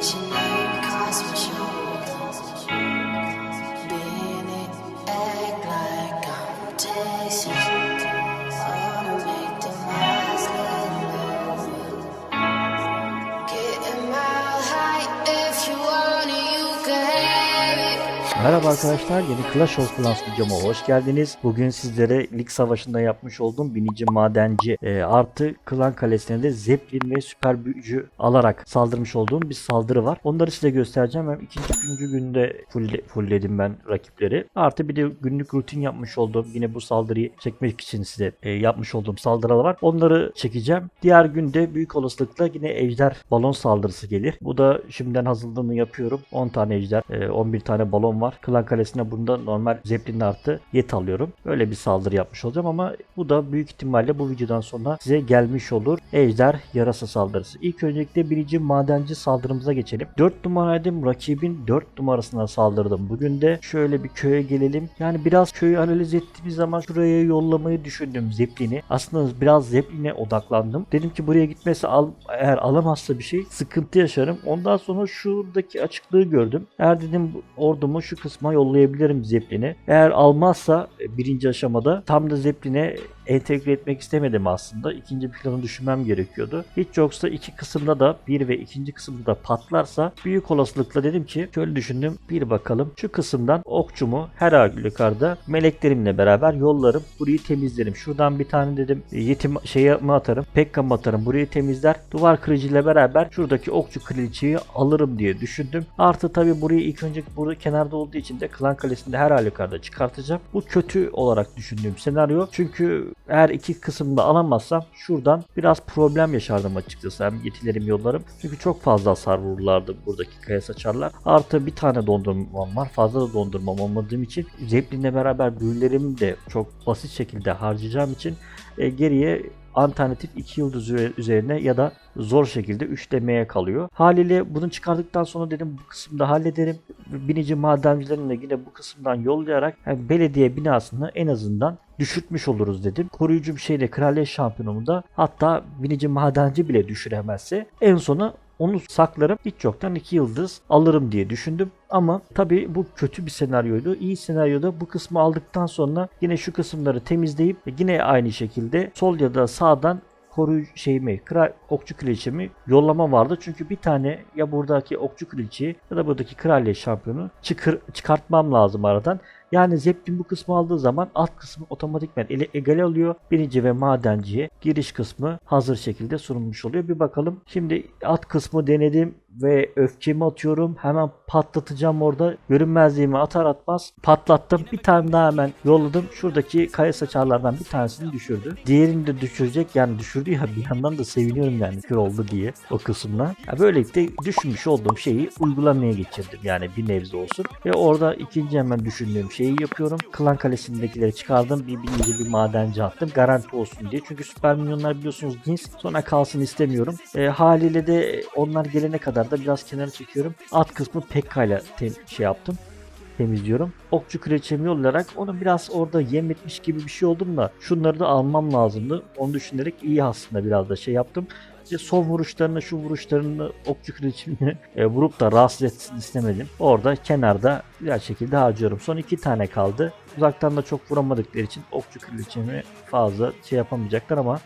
tonight because we're sure. Merhaba arkadaşlar, yeni Clash of Clans videoma hoş geldiniz. Bugün sizlere lig savaşında yapmış olduğum binici madenci e, artı klan kalesine de zeplin ve süper büyücü alarak saldırmış olduğum bir saldırı var. Onları size göstereceğim. Hem ikinci üçüncü günde full, fullledim ben rakipleri. Artı bir de günlük rutin yapmış olduğum yine bu saldırıyı çekmek için size e, yapmış olduğum saldırılar var. Onları çekeceğim. Diğer günde büyük olasılıkla yine ejder balon saldırısı gelir. Bu da şimdiden hazırlığını yapıyorum. 10 tane ejder, e, 11 tane balon var. Klan kalesine bunda normal zeplin artı yet alıyorum. Öyle bir saldırı yapmış olacağım ama bu da büyük ihtimalle bu videodan sonra size gelmiş olur. Ejder yarasa saldırısı. İlk öncelikle birinci madenci saldırımıza geçelim. 4 numaraydım. Rakibin 4 numarasına saldırdım. Bugün de şöyle bir köye gelelim. Yani biraz köyü analiz ettiğimiz zaman şuraya yollamayı düşündüm zeplini. Aslında biraz zepline odaklandım. Dedim ki buraya gitmesi al, eğer alamazsa bir şey sıkıntı yaşarım. Ondan sonra şuradaki açıklığı gördüm. Eğer dedim ordumu şu kısma yollayabilirim zeplini. Eğer almazsa e, birinci aşamada tam da zepline entegre etmek istemedim aslında. İkinci bir planı düşünmem gerekiyordu. Hiç yoksa iki kısımda da bir ve ikinci kısımda da patlarsa büyük olasılıkla dedim ki şöyle düşündüm. Bir bakalım şu kısımdan okçumu her halükarda meleklerimle beraber yollarım. Burayı temizlerim. Şuradan bir tane dedim yetim şeye mi atarım? Pekka mı atarım? Burayı temizler. Duvar kırıcıyla beraber şuradaki okçu kraliçeyi alırım diye düşündüm. Artı tabi burayı ilk önce burada kenarda olduğu için de klan kalesinde her halükarda çıkartacağım. Bu kötü olarak düşündüğüm senaryo. Çünkü eğer iki kısımda alamazsam şuradan biraz problem yaşardım açıkçası. Hem yetilerim yollarım. Çünkü çok fazla hasar vururlardı buradaki kaya saçarlar. Artı bir tane dondurmam var. Fazla da dondurmam olmadığım için Zeppelin'le beraber büyülerimi de çok basit şekilde harcayacağım için e, geriye alternatif 2 yıldız üze- üzerine ya da zor şekilde üçlemeye kalıyor. Haliyle bunu çıkardıktan sonra dedim bu kısımda hallederim. Binici madencilerini de yine bu kısımdan yollayarak yani belediye binasını en azından düşürtmüş oluruz dedim. Koruyucu bir şeyle kraliyet şampiyonumu da hatta binici madenci bile düşüremezse en sona onu saklarım hiç yoktan 2 yıldız alırım diye düşündüm. Ama tabii bu kötü bir senaryoydu. İyi senaryoda bu kısmı aldıktan sonra yine şu kısımları temizleyip yine aynı şekilde sol ya da sağdan koruyu şeyimi, kral, okçu kraliçemi yollama vardı. Çünkü bir tane ya buradaki okçu kraliçeyi ya da buradaki kraliyet şampiyonu çıkır, çıkartmam lazım aradan. Yani Zeppelin bu kısmı aldığı zaman alt kısmı otomatikmen ele egale alıyor. Birinci ve madenciye giriş kısmı hazır şekilde sunulmuş oluyor. Bir bakalım. Şimdi alt kısmı denedim ve öfkemi atıyorum. Hemen patlatacağım orada. Görünmezliğimi atar atmaz patlattım. Bir tane daha hemen yolladım. Şuradaki kaya saçarlardan bir tanesini düşürdü. Diğerini de düşürecek. Yani düşürdü ya bir yandan da seviniyorum yani kör oldu diye o kısımla. Ya böylelikle düşünmüş olduğum şeyi uygulamaya geçirdim. Yani bir nebze olsun. Ve orada ikinci hemen düşündüğüm şeyi yapıyorum. Klan kalesindekileri çıkardım. Bir birinci bir madenci attım. Garanti olsun diye. Çünkü süper milyonlar biliyorsunuz cins. Sonra kalsın istemiyorum. E, haliyle de onlar gelene kadar da biraz kenara çekiyorum. Alt kısmı Pekka'yla tem- şey yaptım temizliyorum. Okçu kraliçemi yollayarak onu biraz orada yem etmiş gibi bir şey oldum da şunları da almam lazımdı. Onu düşünerek iyi aslında biraz da şey yaptım. İşte son vuruşlarını şu vuruşlarını okçu kraliçemini e, vurup da rahatsız etsin istemedim. Orada kenarda güzel şekilde harcıyorum. Son iki tane kaldı. Uzaktan da çok vuramadıkları için okçu kraliçemi fazla şey yapamayacaklar ama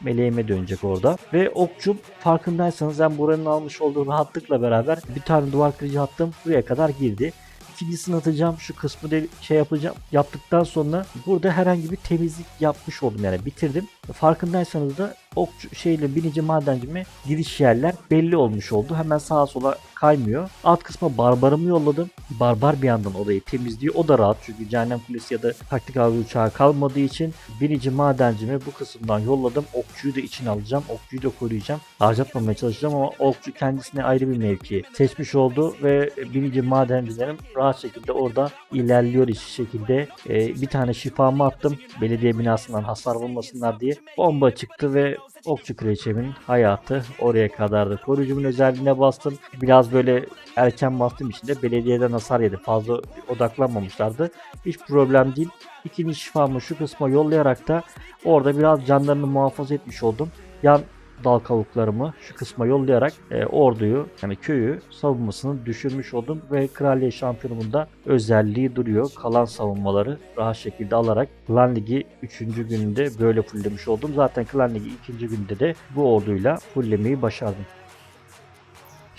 meleğime dönecek orada. Ve okçum farkındaysanız ben buranın almış olduğu rahatlıkla beraber bir tane duvar kırıcı attım. Buraya kadar girdi. İkincisini atacağım. Şu kısmı de şey yapacağım. Yaptıktan sonra burada herhangi bir temizlik yapmış oldum yani bitirdim. Farkındaysanız da okçu şeyle binici madencime giriş yerler belli olmuş oldu. Hemen sağa sola kaymıyor. Alt kısma barbarımı yolladım. Barbar bir yandan orayı temizliyor. O da rahat çünkü cehennem kulesi ya da taktik avcı uçağı kalmadığı için binici madencimi bu kısımdan yolladım. Okçuyu da içine alacağım. Okçuyu da koruyacağım. Harcatmamaya çalışacağım ama okçu kendisine ayrı bir mevki seçmiş oldu ve binici madencilerim rahat şekilde orada ilerliyor iş şekilde. Ee, bir tane şifamı attım. Belediye binasından hasar vurmasınlar diye. Bomba çıktı ve Okçu kraliçemin hayatı oraya kadardı. Koruyucumun özelliğine bastım. Biraz böyle erken bastığım için de belediyeden hasar yedi. Fazla odaklanmamışlardı. Hiç problem değil. İkinci şifamı şu kısma yollayarak da orada biraz canlarını muhafaza etmiş oldum. Yan dal kavuklarımı şu kısma yollayarak e, orduyu yani köyü savunmasını düşürmüş oldum ve kraliyet şampiyonumunda özelliği duruyor. Kalan savunmaları rahat şekilde alarak Klan Ligi 3. gününde böyle fulllemiş oldum. Zaten Klan Ligi 2. günde de bu orduyla fulllemeyi başardım.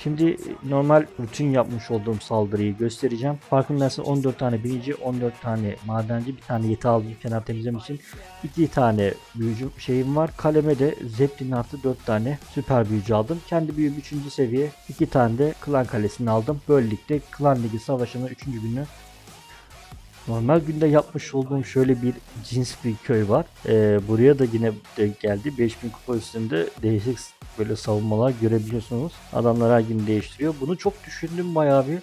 Şimdi normal rutin yapmış olduğum saldırıyı göstereceğim. Farkındaysanız 14 tane binici, 14 tane madenci, bir tane yeti aldım kenar temizlemek için. 2 tane büyücü şeyim var. Kaleme de Zeppelin artı 4 tane süper büyücü aldım. Kendi büyüğüm 3. seviye. 2 tane de klan kalesini aldım. Böylelikle klan ligi savaşının 3. günü Normal günde yapmış olduğum şöyle bir cins bir köy var. Ee, buraya da yine denk geldi. 5000 kupa üstünde değişik böyle savunmalar görebiliyorsunuz. Adamlar her gün değiştiriyor. Bunu çok düşündüm bayağı bir.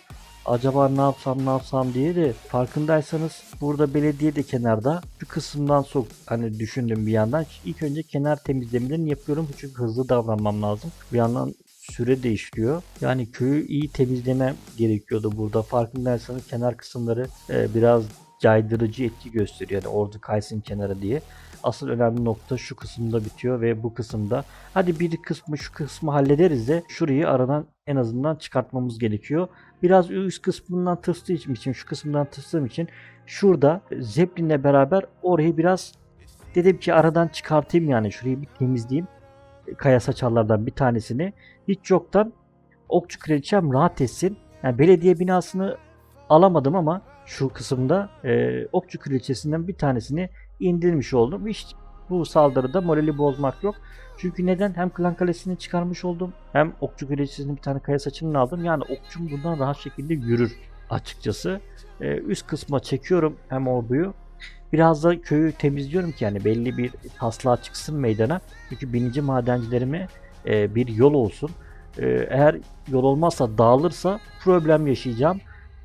Acaba ne yapsam ne yapsam diye de farkındaysanız burada belediye de kenarda şu kısımdan sok hani düşündüm bir yandan ilk önce kenar temizlemelerini yapıyorum çünkü hızlı davranmam lazım bir yandan süre değişiyor yani köyü iyi temizlemem gerekiyordu burada farkındaysanız kenar kısımları e, biraz caydırıcı etki gösteriyor yani ordu kaysın kenara diye asıl önemli nokta şu kısımda bitiyor ve bu kısımda hadi bir kısmı şu kısmı hallederiz de şurayı aradan en azından çıkartmamız gerekiyor. Biraz üst kısmından tırstığım için şu kısımdan tırstığım için şurada Zeppelin'le beraber orayı biraz dedim ki aradan çıkartayım yani şurayı bir temizleyeyim. Kaya saçarlardan bir tanesini. Hiç yoktan okçu kraliçem rahat etsin. Yani belediye binasını alamadım ama şu kısımda e, okçu kraliçesinden bir tanesini indirmiş oldum. Hiç bu saldırıda morali bozmak yok. Çünkü neden? Hem klan kalesini çıkarmış oldum. Hem okçu kraliçesinin bir tane kaya saçını aldım. Yani okçum bundan rahat şekilde yürür açıkçası. Ee, üst kısma çekiyorum hem orduyu. Biraz da köyü temizliyorum ki yani belli bir taslağa çıksın meydana. Çünkü binici madencilerime e, bir yol olsun. E, eğer yol olmazsa dağılırsa problem yaşayacağım.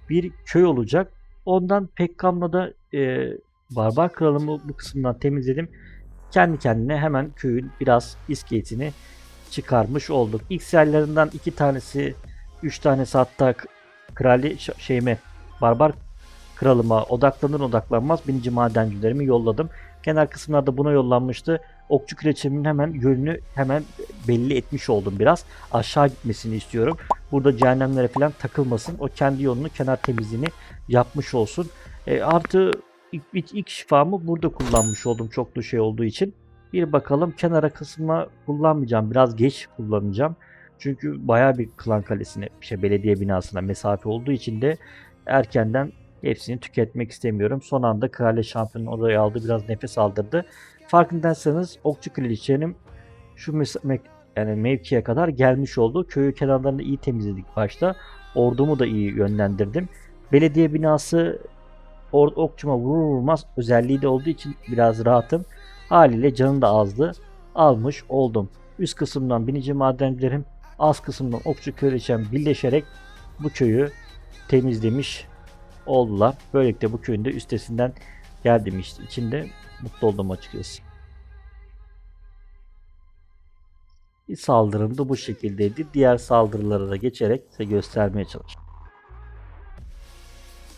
Bir köy olacak. Ondan Pekkam'la da e, Barbar Kralımı bu kısımdan temizledim. Kendi kendine hemen köyün biraz iskeletini çıkarmış olduk. X yerlerinden iki tanesi, üç tanesi hatta krali şeyime, barbar kralıma odaklanır odaklanmaz binici madencilerimi yolladım. Kenar kısımlarda buna yollanmıştı. Okçu kraliçemin hemen yönünü hemen belli etmiş oldum biraz. Aşağı gitmesini istiyorum. Burada cehennemlere falan takılmasın. O kendi yolunu kenar temizliğini yapmış olsun. E, artı ilk, ilk, ilk şifamı burada kullanmış oldum çoklu şey olduğu için. Bir bakalım kenara kısmına kullanmayacağım. Biraz geç kullanacağım. Çünkü baya bir klan kalesine, şey belediye binasına mesafe olduğu için de erkenden hepsini tüketmek istemiyorum. Son anda kraliçe şampiyonu orayı aldı. Biraz nefes aldırdı. Farkındaysanız okçu kraliçenin şu yani mevkiye kadar gelmiş oldu. Köyü kenarlarını iyi temizledik başta. Ordumu da iyi yönlendirdim. Belediye binası or- okçuma vurur vurmaz özelliği de olduğu için biraz rahatım. Haliyle canım da azdı. Almış oldum. Üst kısımdan binici madencilerim, az kısımdan okçu kraliçem birleşerek bu köyü temizlemiş oldular. Böylelikle bu köyün de üstesinden geldim işte. İçinde mutlu oldum açıkçası. Bir saldırım da bu şekildeydi. Diğer saldırılara da geçerek size göstermeye çalıştım.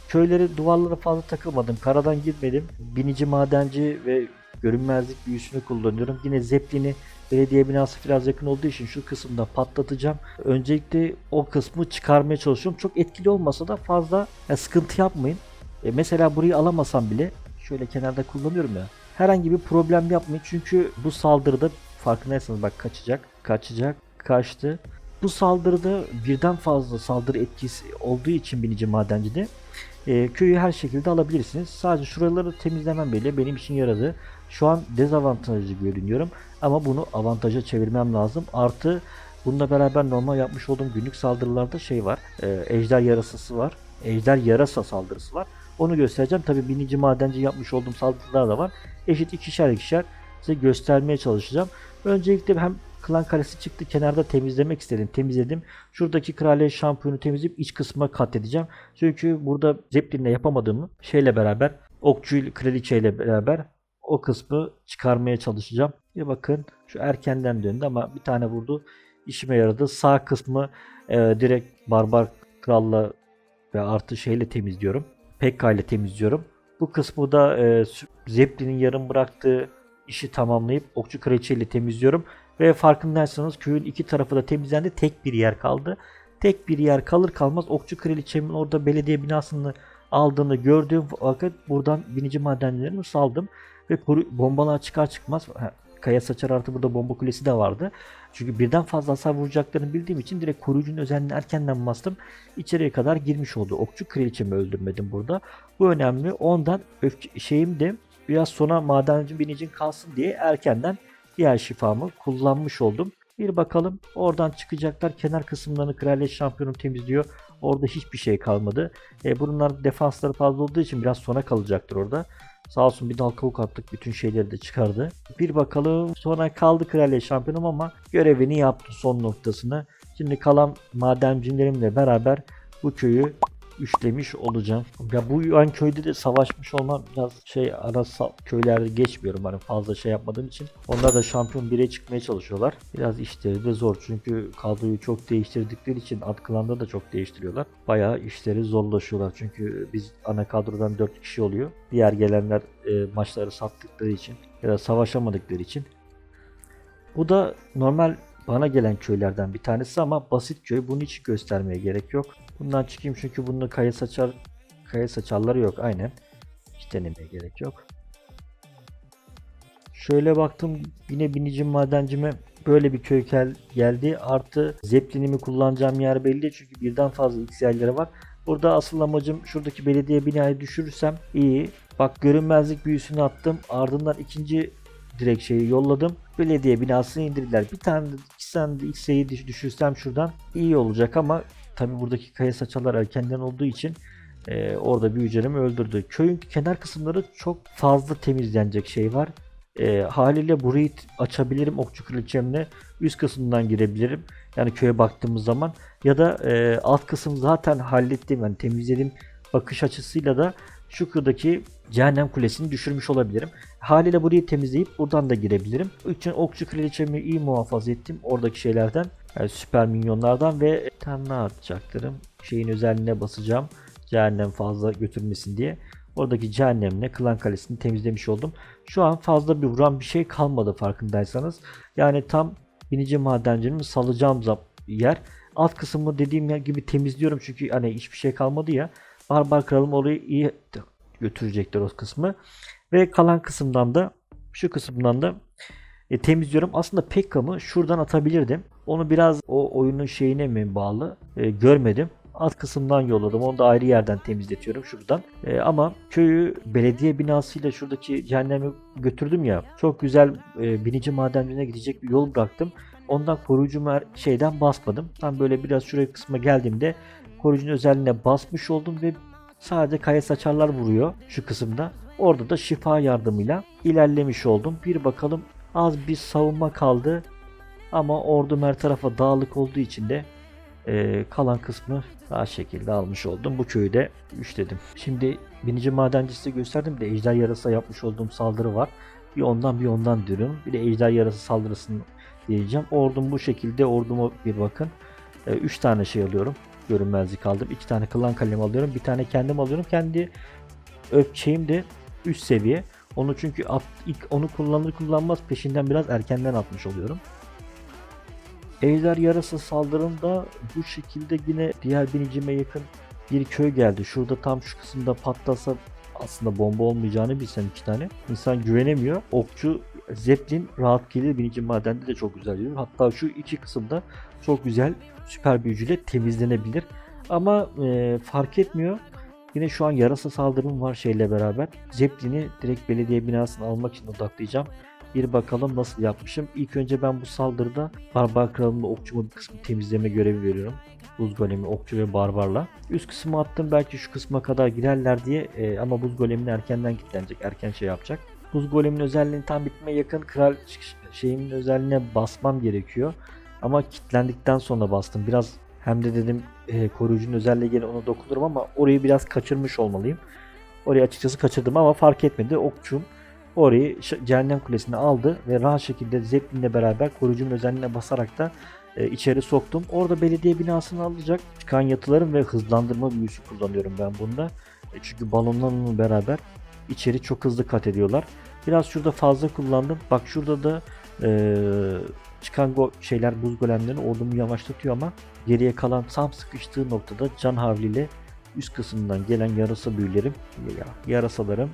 Köyleri duvarlara fazla takılmadım. Karadan girmedim. Binici madenci ve görünmezlik büyüsünü kullanıyorum. Yine zeplini belediye binası biraz yakın olduğu için şu kısımda patlatacağım. Öncelikle o kısmı çıkarmaya çalışıyorum. Çok etkili olmasa da fazla ya sıkıntı yapmayın. E, mesela burayı alamasam bile şöyle kenarda kullanıyorum ya. Herhangi bir problem yapmayın. Çünkü bu saldırıda farkındaysanız bak kaçacak. Kaçacak. Kaçtı. Bu saldırıda birden fazla saldırı etkisi olduğu için binici madencide e, köyü her şekilde alabilirsiniz. Sadece şuraları temizlemem bile benim için yaradı. Şu an dezavantajlı görünüyorum ama bunu avantaja çevirmem lazım. Artı bununla beraber normal yapmış olduğum günlük saldırılarda şey var. E, ejder yarasası var. Ejder yarasa saldırısı var. Onu göstereceğim. Tabi binici madenci yapmış olduğum saldırılar da var. Eşit ikişer ikişer size göstermeye çalışacağım. Öncelikle hem klan kalesi çıktı kenarda temizlemek istedim. Temizledim. Şuradaki kraliyet şampiyonu temizleyip iç kısma kat edeceğim. Çünkü burada Zeppelin'le yapamadığımı şeyle beraber okçu kraliçeyle beraber o kısmı çıkarmaya çalışacağım. Bir bakın şu erkenden döndü ama bir tane vurdu. İşime yaradı. Sağ kısmı e, direkt barbar kralla ve artı şeyle temizliyorum. Pekka ile temizliyorum. Bu kısmı da e, Zeppelin'in yarım bıraktığı işi tamamlayıp okçu kraliçeyle temizliyorum. Ve farkındaysanız köyün iki tarafı da temizlendi. Tek bir yer kaldı. Tek bir yer kalır kalmaz Okçu Kraliçemin orada belediye binasını aldığını gördüğüm vakit buradan binici madenlerimi saldım. Ve bombalar çıkar çıkmaz Kaya Saçar artı burada bomba kulesi de vardı. Çünkü birden fazla hasar vuracaklarını bildiğim için direkt koruyucunun özelliğini erkenden bastım. İçeriye kadar girmiş oldu. Okçu kraliçemi öldürmedim burada. Bu önemli. Ondan öfke, şeyim de biraz sona madenci binicin kalsın diye erkenden diğer şifamı kullanmış oldum. Bir bakalım oradan çıkacaklar. Kenar kısımlarını kraliyet şampiyonu temizliyor. Orada hiçbir şey kalmadı. E, bunlar defansları fazla olduğu için biraz sona kalacaktır orada. Sağ olsun bir dal kavuk attık bütün şeyleri de çıkardı. Bir bakalım sonra kaldı kraliyet şampiyonum ama görevini yaptı son noktasını. Şimdi kalan madencilerimle beraber bu köyü üçlemiş olacağım. Ya bu an köyde de savaşmış olmam biraz şey ara köylerde geçmiyorum hani fazla şey yapmadığım için. Onlar da şampiyon 1'e çıkmaya çalışıyorlar. Biraz işleri de zor çünkü kadroyu çok değiştirdikleri için alt klanda da çok değiştiriyorlar. Bayağı işleri zorlaşıyorlar çünkü biz ana kadrodan 4 kişi oluyor. Diğer gelenler e, maçları sattıkları için ya da savaşamadıkları için. Bu da normal bana gelen köylerden bir tanesi ama basit köy. Bunu hiç göstermeye gerek yok. Bundan çıkayım çünkü bunun kaya saçar kaya saçarları yok aynen. Hiç denemeye gerek yok. Şöyle baktım yine binici madencime böyle bir köy gel- geldi. Artı zeplinimi kullanacağım yer belli çünkü birden fazla X yerleri var. Burada asıl amacım şuradaki belediye binayı düşürürsem iyi. Bak görünmezlik büyüsünü attım. Ardından ikinci direkt şeyi yolladım. Belediye binasını indirdiler. Bir tane iki tane de düş- düşürsem şuradan iyi olacak ama tabi buradaki kaya saçalar erkenden olduğu için e, orada büyücerimi öldürdü. Köyün kenar kısımları çok fazla temizlenecek şey var. E, haliyle burayı açabilirim okçu kraliçemle. Üst kısımdan girebilirim. Yani köye baktığımız zaman. Ya da e, alt kısım zaten hallettim. Yani temizledim bakış açısıyla da şuradaki cehennem kulesini düşürmüş olabilirim. Haliyle burayı temizleyip buradan da girebilirim. için okçu kraliçemi iyi muhafaza ettim oradaki şeylerden. Yani süper minyonlardan ve tam ne atacaktırım? Şeyin özelliğine basacağım. Cehennem fazla götürmesin diye. Oradaki cehennemle klan kalesini temizlemiş oldum. Şu an fazla bir vuran bir şey kalmadı farkındaysanız. Yani tam binici madencinin salacağım yer. Alt kısmı dediğim gibi temizliyorum çünkü hani hiçbir şey kalmadı ya. Barbar kralım orayı iyi götürecekler o kısmı. Ve kalan kısımdan da şu kısımdan da e, temizliyorum. Aslında Pekka'mı şuradan atabilirdim. Onu biraz o oyunun şeyine mi bağlı e, görmedim. Alt kısımdan yolladım. Onu da ayrı yerden temizletiyorum şuradan. E, ama köyü belediye binasıyla şuradaki cehennemi götürdüm ya. Çok güzel e, binici madenciliğine gidecek bir yol bıraktım. Ondan koruyucu mer- şeyden basmadım. Tam böyle biraz şuraya kısma geldiğimde koruyucunun özelliğine basmış oldum ve sadece kaya saçarlar vuruyor şu kısımda. Orada da şifa yardımıyla ilerlemiş oldum. Bir bakalım az bir savunma kaldı. Ama ordum her tarafa dağılık olduğu için de e, kalan kısmı daha şekilde almış oldum. Bu köyü de üçledim. Şimdi binici madencisi gösterdim de ejder yarasa yapmış olduğum saldırı var. Bir ondan bir ondan diyorum. Bir de ejder yarası saldırısını diyeceğim. Ordum bu şekilde. Orduma bir bakın. 3 tane şey alıyorum. Görünmezlik aldım. 2 tane klan kalemi alıyorum. Bir tane kendim alıyorum. Kendi öpçeğim de üst seviye. Onu çünkü at, ilk onu kullanır kullanmaz peşinden biraz erkenden atmış oluyorum. Ejder yarası saldırımda bu şekilde yine diğer binicime yakın bir köy geldi. Şurada tam şu kısımda patlasa aslında bomba olmayacağını bilsen iki tane. İnsan güvenemiyor. Okçu Zeppelin rahat gelir. Binici madende de çok güzel gelir. Hatta şu iki kısımda çok güzel süper büyücüyle temizlenebilir. Ama e, fark etmiyor. Yine şu an yarasa saldırım var şeyle beraber. Zeppelin'i direkt belediye binasını almak için odaklayacağım. Bir bakalım nasıl yapmışım. İlk önce ben bu saldırıda Barbar Kralı'nın okçumu bir kısmı temizleme görevi veriyorum. Buz golemi, okçu ve barbarla. Üst kısmı attım belki şu kısma kadar girerler diye e, ama buz golemini erkenden kilitlenecek. Erken şey yapacak. Buz golemin özelliğini tam bitmeye yakın kral şeyimin özelliğine basmam gerekiyor. Ama kilitlendikten sonra bastım. Biraz hem de dedim e, koruyucunun özelliği gene ona dokunurum ama orayı biraz kaçırmış olmalıyım. Orayı açıkçası kaçırdım ama fark etmedi. Okçum orayı cehennem kulesine aldı ve rahat şekilde Zeppelin'le beraber koruyucunun özelliğine basarak da e, içeri soktum. Orada belediye binasını alacak. Çıkan yatılarım ve hızlandırma büyüsü kullanıyorum ben bunda. E, çünkü balonlarla beraber içeri çok hızlı kat ediyorlar. Biraz şurada fazla kullandım. Bak şurada da Ee, çıkan go şeyler buz golemlerini ordumu yavaşlatıyor ama geriye kalan tam sıkıştığı noktada can havliyle üst kısmından gelen yarasa büyülerim ya, yarasalarım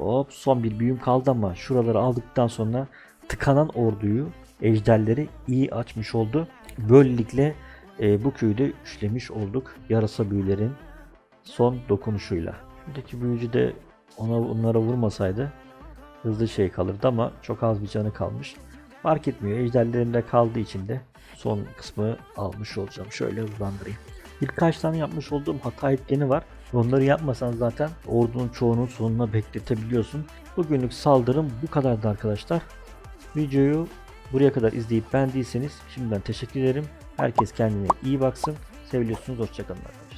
hop son bir büyüm kaldı ama şuraları aldıktan sonra tıkanan orduyu ejderleri iyi açmış oldu. Böylelikle e, bu köyü de üçlemiş olduk yarasa büyülerin son dokunuşuyla. Şuradaki büyücü de ona onlara vurmasaydı hızlı şey kalırdı ama çok az bir canı kalmış. Fark etmiyor. Ejderlerinde kaldığı için de son kısmı almış olacağım. Şöyle hızlandırayım. Birkaç tane yapmış olduğum hata etkeni var. Onları yapmasan zaten ordunun çoğunun sonuna bekletebiliyorsun. Bugünlük saldırım bu kadardı arkadaşlar. Videoyu buraya kadar izleyip beğendiyseniz şimdiden teşekkür ederim. Herkes kendine iyi baksın. Seviliyorsunuz. Hoşçakalın.